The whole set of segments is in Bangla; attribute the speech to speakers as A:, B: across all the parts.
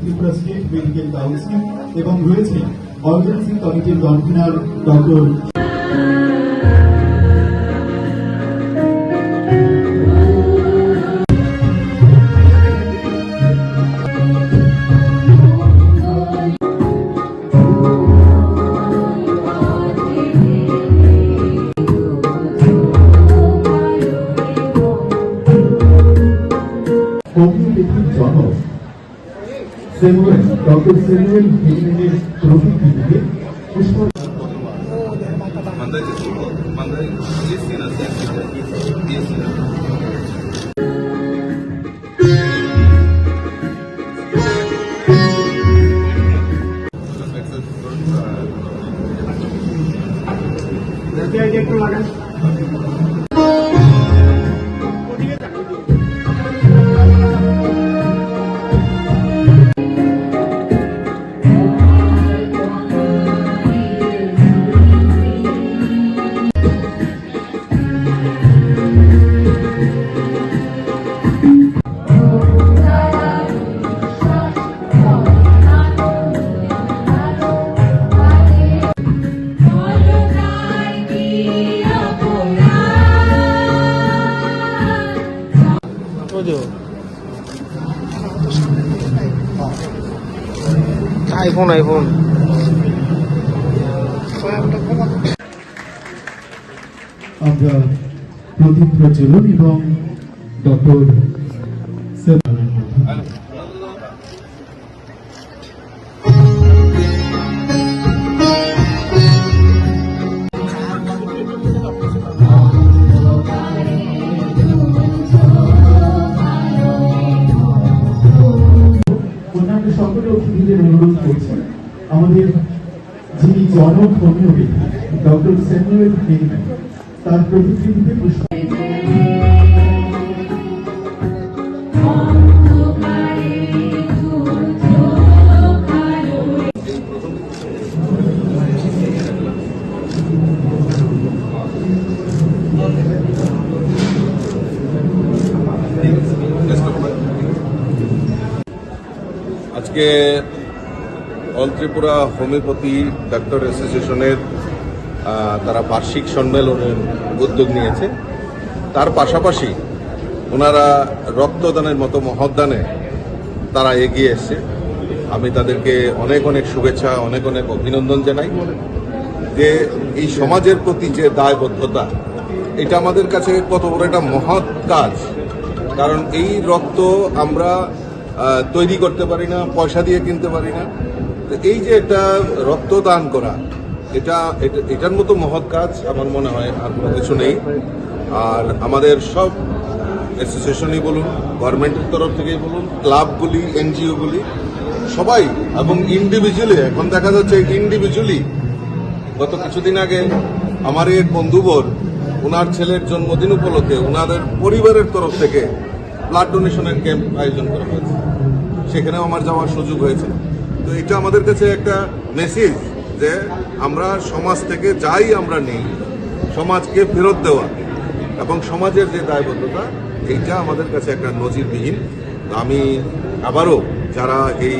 A: ত্রিপুরা স্টেট এবং রয়েছে অর্গানাইজিং কমিটির convener doctor Thank you. Samuel হেগেনের প্রতিকৃতিকে পুষ্প
B: Mandai desculpa, mandai esse na esse
C: iPhone iPhone
A: আমরা প্রদীপ প্রচলন এবং ডক্টর স্যামুয়েলের সকলে অতিথিদের অনুরোধ করছি। আমাদের যিনি জনক হোমিওপ্যাথি ডক্টর স্যামুয়েল হেগম্যান তার প্রতিকৃতিতে পুষ্প
B: আজকে অল ত্রিপুরা হোমিওপ্যাথি ডাক্তার অ্যাসোসিয়েশনের তারা বার্ষিক সম্মেলনের উদ্যোগ নিয়েছে। তার পাশাপাশি ওনারা রক্তদানের মতো মহদানে তারা এগিয়ে এসছে। আমি তাদেরকে অনেক অনেক শুভেচ্ছা, অনেক অনেক অভিনন্দন জানাই যে এই সমাজের প্রতি যে দায়বদ্ধতা, এটা আমাদের কাছে কত বড় একটা মহৎ কাজ। কারণ এই রক্ত আমরা তৈরি করতে পারি না, পয়সা দিয়ে কিনতে পারি না। তো এই যে একটা রক্তদান করা, এটা, এটা- এটার মতো মহৎ কাজ আমার মনে হয় আর কোনো কিছু নেই। আর আমাদের সব অ্যাসোসিয়েশনই বলুন গভর্নমেন্টের তরফ থেকেই বলুন ক্লাবগুলি এনজিওগুলি সবাই এবং ইন্ডিভিজুয়ালি এখন দেখা যাচ্ছে ইন্ডিভিজুয়ালি গত কিছুদিন আগে আমার এক বন্ধুবর ওনার ছেলের জন্মদিন উপলক্ষে ওনাদের পরিবারের তরফ থেকে ব্লাড ডোনেশনের ক্যাম্প আয়োজন করা হয়েছে। সেখানেও আমার যাওয়ার সুযোগ হয়েছে। তো এটা আমাদের কাছে একটা মেসেজ যে আমরা সমাজ থেকে যাই আমরা নেই, সমাজকে ফেরত দেওয়া এবং সমাজের যে দায়বদ্ধতা, এইটা আমাদের কাছে একটা নজিরবিহীন। আমি আবারও যারা এই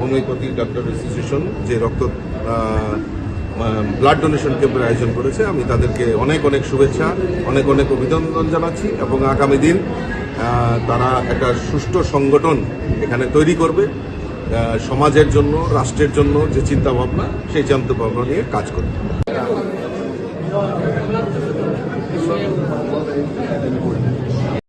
B: হোমিওপ্যাথি ডাক্তার অ্যাসোসিয়েশন যে রক্ত ব্লাড ডোনেশন ক্যাম্পের আয়োজন করেছে, আমি তাদেরকে অনেক অনেক শুভেচ্ছা, অনেক অনেক অভিনন্দন জানাচ্ছি এবং আগামী দিন তারা একটা সুষ্ঠু সংগঠন এখানে তৈরি করবে সমাজের জন্য, রাষ্ট্রের জন্য যে চিন্তা ভাবনা সেই চিন্তা ভাবনা নিয়ে কাজ করবে।